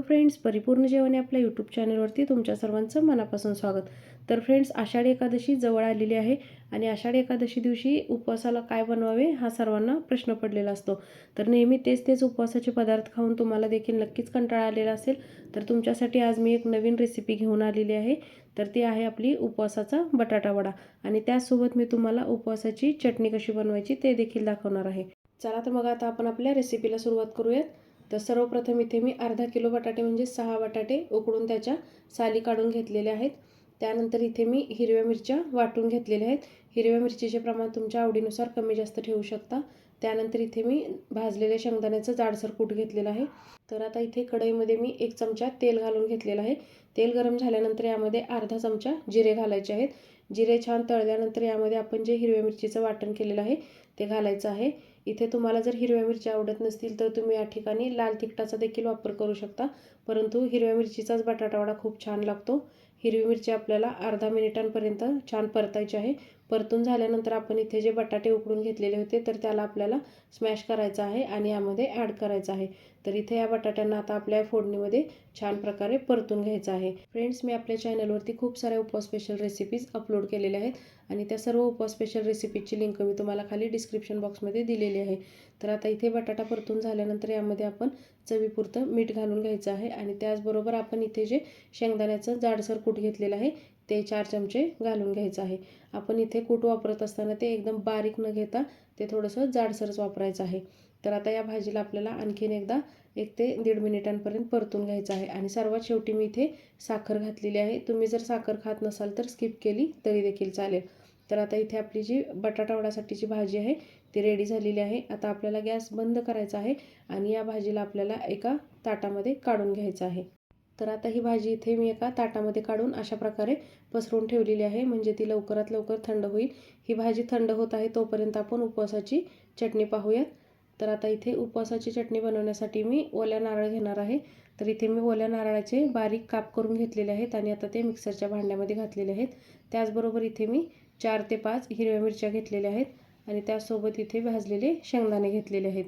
Hello friends परिपूर्ण जेवण आपल्या यूट्यूब चॅनलवरती तुमच्या सर्वांचं मनापासून स्वागत. तर फ्रेंड्स आषाढी एकादशी जवळ आलेली आहे आणि आषाढी एकादशी दिवशी उपवासाला काय बनवावे हा सर्वांना प्रश्न पडलेला असतो. तर नेहमी तेच तेच उपवासाचे पदार्थ खाऊन तुम्हाला देखील नक्कीच कंटाळा आलेला असेल. तर तुमच्यासाठी आज मी एक नवीन रेसिपी घेऊन आलेली आहे. तर ती आहे आपली उपवासाचा बटाटा वडा. आणि त्याचसोबत मी तुम्हाला उपवासाची चटणी कशी बनवायची ते देखील दाखवणार आहे. चला तर मग आता आपण आपल्या रेसिपीला सुरुवात करूयात. तर सर्वप्रथम इथे मी अर्धा किलो बटाटे म्हणजे सहा बटाटे उकडून त्याच्या साली काढून घेतलेल्या आहेत. त्यानंतर इथे मी हिरव्या मिरच्या वाटून घेतलेल्या आहेत. हिरव्या मिरचीचे प्रमाण तुमच्या आवडीनुसार कमी जास्त ठेवू शकता. त्यानंतर इथे मी भाजलेल्या शेंगदाण्याचं जाडसर कूट घेतलेलं आहे. तर आता इथे कढईमध्ये मी एक चमचा तेल घालून घेतलेलं आहे. तेल गरम झाल्यानंतर यामध्ये अर्धा चमचा जिरे घालायचे आहेत. जिरे छान तळल्यानंतर यामध्ये आपण जे हिरव्या मिरचीचं वाटण केलेलं आहे ते घालायचं आहे. इथे तुम्हाला जर हिरव्या मिरची आवडत नसतील तर तुम्ही या ठिकाणी लाल तिखटाचा देखील वापर करू शकता. परंतु हिरव्या मिरचीचाच बटाटा वडा खूप छान लागतो. हिरवी मिरची आपल्याला अर्धा मिनिटांपर्यंत छान परतायची आहे. परतून झाल्यानंतर आपण इथे जे बटाटे उकडून घेतलेले होते तर त्याला आपल्याला स्मॅश करायचं आहे आणि यामध्ये ॲड करायचं आहे. तर इथे या बटाट्यांना आता आपल्या फोडणीमध्ये छान प्रकारे परतून घ्यायचं आहे. फ्रेंड्स मी आपल्या चॅनलवरती खूप साऱ्या उपवास स्पेशल रेसिपीज अपलोड केलेल्या आहेत आणि त्या सर्व उपवास स्पेशल रेसिपीजची लिंक मी तुम्हाला खाली डिस्क्रिप्शन बॉक्समध्ये दिलेली आहे. तर आता इथे बटाटा परतून झाल्यानंतर यामध्ये आपण चवीपुरतं मीठ घालून घ्यायचं आहे आणि त्याचबरोबर आपण इथे जे शेंगदाण्याचं जाडसर कूट घेतलेलं आहे ते चार चमचे घालून घ्यायचं आहे. आपण इथे कूट वापरत असताना ते एकदम बारीक न घेता ते थोडंसं जाडसरच वापरायचं आहे. तर आता या भाजीला आपल्याला आणखीन एकदा एक ते दीड मिनिटांपर्यंत परतून घ्यायचं आहे आणि सर्वात शेवटी मी इथे साखर घातलेली आहे. तुम्ही जर साखर खात नसाल तर स्किप केली तरी देखील चालेल. तर आता इथे आपली जी बटाटा वड्यासाठीची भाजी आहे ती रेडी झालेली आहे. आता आपल्याला गॅस बंद करायचा आहे आणि या भाजीला आपल्याला एका ताटामध्ये काढून घ्यायचं आहे. तर आता ही भाजी इथे मी एका ताटामध्ये काढून अशा प्रकारे पसरून ठेवलेली आहे म्हणजे ती लवकरात लवकर थंड होईल. ही भाजी थंड होत आहे तोपर्यंत आपण उपवासाची चटणी पाहूयात. तर आता इथे उपवासाची चटणी बनवण्यासाठी मी ओल्या नारळ घेणार आहे. तर इथे मी ओल्या नारळाचे बारीक काप करून घेतलेले आहेत आणि आता ते मिक्सरच्या भांड्यामध्ये घातलेले आहेत. त्याचबरोबर इथे मी चार ते पाच हिरव्या मिरच्या घेतलेल्या आहेत आणि त्यासोबत इथे भाजलेले शेंगदाणे घेतलेले आहेत.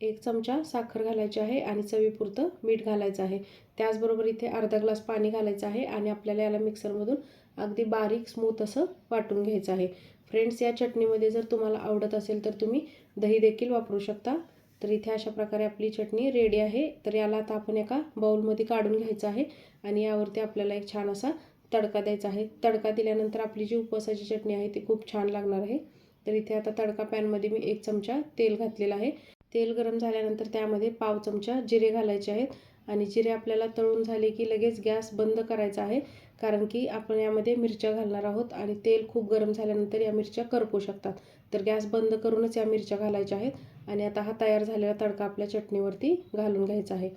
एक चमचा साखर घालायची आहे आणि चवीपुरतं मीठ घालायचं आहे. त्याचबरोबर इथे अर्धा ग्लास पाणी घालायचं आहे आणि आपल्याला याला मिक्सरमधून अगदी बारीक स्मूथ असं वाटून घ्यायचं आहे. फ्रेंड्स या चटणीमध्ये जर तुम्हाला आवडत असेल तर तुम्ही दही देखील वापरू शकता. तर इथे अशा प्रकारे आपली चटणी रेडी आहे. तर याला आता आपण एका बाऊलमध्ये काढून घ्यायचं आहे आणि यावरती आपल्याला एक छान असा तडका द्यायचा आहे. तडका दिल्यानंतर आपली जी उपवासाची चटणी आहे ती खूप छान लागणार आहे. तर इथे आता तडका पॅनमध्ये मी एक चमचा तेल घातलेला आहे. तेल गरम झाल्यानंतर त्यामध्ये पाव चमचा जिरे घालायचे आहेत. आणि जिरे आपल्याला तळून झाले की लगेच गॅस बंद करायचा आहे. कारण की आपण यामध्ये मिरच्या घालणार आहोत आणि तेल खूप गरम झाल्यानंतर या मिरच्या करपू शकतात. तर गॅस बंद करूनच या मिरच्या घालायच्या आहेत. आणि आता हा तयार झालेला तडका आपल्या चटणीवरती घालून घ्यायचा आहे.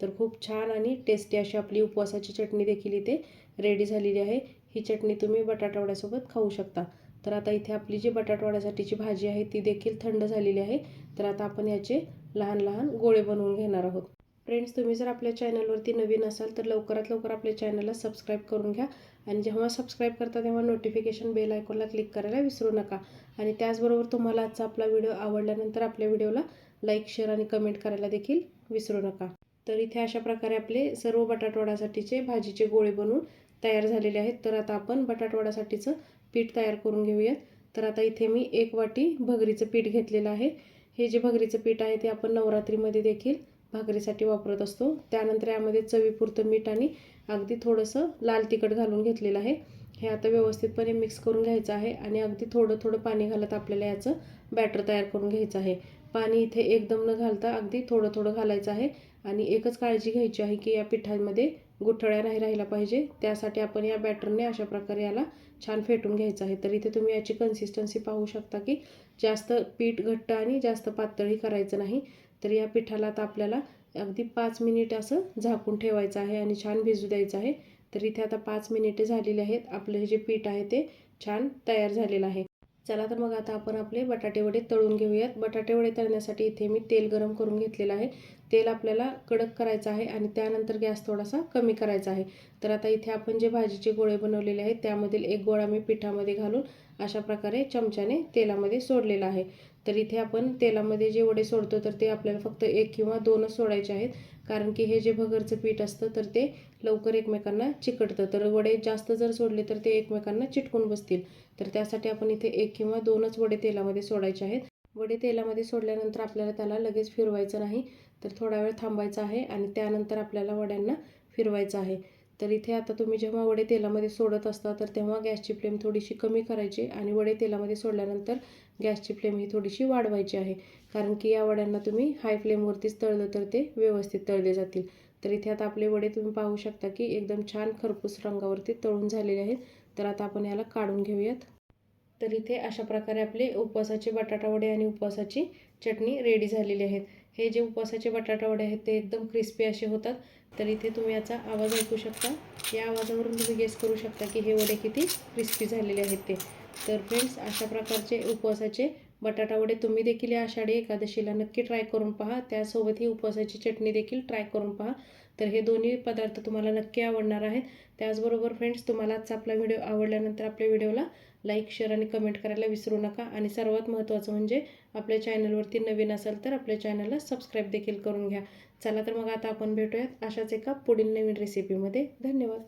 तर खूप छान आणि टेस्टी अशी आपली उपवासाची चटणी देखील इथे रेडी झालेली आहे. ही चटणी तुम्ही बटाटवड्यासोबत खाऊ शकता. तर आता इथे आपली जी बटाटवाड्यासाठीची भाजी आहे ती देखील थंड झालेली आहे. तर आता आपण याचे लहान लहान गोळे बनवून घेणार आहोत. फ्रेंड्स तुम्ही जर आपल्या चॅनलवरती नवीन असाल तर लवकरात लवकर आपल्या चॅनलला सबस्क्राईब करून घ्या. आणि जेव्हा सबस्क्राईब करता तेव्हा नोटिफिकेशन बेल आयकॉनला क्लिक करायला विसरू नका. आणि त्याचबरोबर तुम्हाला आजचा आपला व्हिडिओ आवडल्यानंतर आपल्या व्हिडिओला लाईक शेअर आणि कमेंट करायला देखील विसरू नका. तर इथे अशा प्रकारे आपले सर्व बटाटवड्यासाठीचे भाजीचे गोळे बनवून तयार झालेले आहेत. तर आता आपण बटाटवड्यासाठीचं पीठ तयार करून घेऊयात. तर आता इथे मी एक वाटी भगरीचं पीठ घेतलेलं आहे. हे जे भगरीचं पीठ आहे ते आपण नवरात्रीमध्ये देखील भाकरीसाठी वापरत असतो. त्यानंतर यामध्ये चवीपुरतं मीठ आणि अगदी थोडंसं लाल तिखट घालून घेतलेलं आहे. हे आता व्यवस्थितपणे मिक्स करून घ्यायचं आहे आणि अगदी थोडं थोडं पाणी घालत आपल्याला याचं बॅटर तयार करून घ्यायचं आहे. पाणी इथे एकदम न घालता अगदी थोडं थोडं घालायचं आहे आणि एकच काळजी घ्यायची आहे की या पिठामध्ये गुठळ्या नाही राहिला पाहिजे. त्यासाठी आपण या बॅटरने अशा प्रकारे याला छान फेटून घ्यायचं आहे. तर इथे तुम्ही याची कन्सिस्टन्सी पाहू शकता की जास्त पीठ घट्ट आणि जास्त पातळी करायचं नाही. तर या पिठाला आता आपल्याला अगदी पाच मिनिट असं झाकून ठेवायचं आहे आणि छान भिजू द्यायचं आहे. तर इथे आता पाच मिनिटे झालेली आहेत. आपलं हे जे पीठ आहे ते छान तयार झालेलं आहे. चला तर मग आता आपण आपले बटाटे वडे तळून घेऊयात. बटाटे वडे तळण्यासाठी इथे मी तेल गरम करून घेतलेलं आहे. तेल आपल्याला कडक करायचं आहे आणि त्यानंतर गॅस थोडासा कमी करायचा आहे. तर आता इथे आपण जे भाजीचे गोळे बनवलेले आहेत त्यामधील एक गोळा मी पिठामध्ये घालून अशा प्रकारे चमच्याने तेलामध्ये सोडलेला आहे. तर इथे आपण तेलामध्ये जे वडे सोडतो तर ते आपल्याला फक्त एक किंवा दोनच सोडायचे आहेत. कारण की हे जे भगरचं पीठ असतं तर ते लवकर एकमेकांना चिकटतं. तर वडे जास्त जर सोडले तर ते एकमेकांना चिटकून बसतील. तर त्यासाठी आपण इथे एक किंवा दोनच वडे तेलामध्ये सोडायचे आहेत. वडे तेलामध्ये सोडल्यानंतर आपल्याला त्याला लगेच फिरवायचं नाही तर थोडा वेळ थांबायचं आहे आणि त्यानंतर आपल्याला वड्यांना फिरवायचं आहे. तर इथे आता तुम्ही जेव्हा वडे तेलामध्ये सोडत असता तर तेव्हा गॅसची फ्लेम थोडीशी कमी करायची आणि वडे तेलामध्ये सोडल्यानंतर गॅसची फ्लेम ही थोडीशी वाढवायची आहे. कारण की या वड्यांना तुम्ही हाय फ्लेमवरतीच तळलं तर ते व्यवस्थित तळले जातील. तर इथे आता आपले वडे तुम्ही पाहू शकता की एकदम छान खरपूस रंगावरती तळून झालेले आहेत. तर आता आपण याला काढून घेऊयात. तर इथे अशा प्रकारे आपले उपवासाचे बटाटा वडे आणि उपवासाची चटणी रेडी झालेली आहेत. हे जे उपवासाचे बटाटावडे आहेत ते एकदम क्रिस्पी असे होतात. तर इथे तुम्ही याचा आवाज ऐकू शकता. या आवाजावरून तुम्ही गेस करू शकता की हे वडे किती क्रिस्पी झालेले आहेत ते. तर फ्रेंड्स अशा प्रकारचे उपवासाचे बटाटा वडे तुम्ही देखील या आषाढी एकादशीला नक्की ट्राय करून पहा. त्यासोबत ही उपवासाची चटणी देखील ट्राय करून पहा. तर हे दोन्ही पदार्थ तुम्हाला नक्की आवडणार आहेत. त्याचबरोबर फ्रेंड्स तुम्हाला आजचा आपला व्हिडिओ आवडल्यानंतर आपल्या व्हिडिओला लाईक शेअर आणि कमेंट करायला विसरू नका. आणि सर्वात महत्त्वाचं म्हणजे आपल्या चॅनलवरती नवीन असाल तर आपल्या चॅनलला सबस्क्राईब देखील करून घ्या. चला तर मग आता आपण भेटूयात अशाच एका पुढील नवीन रेसिपीमध्ये धन्यवाद.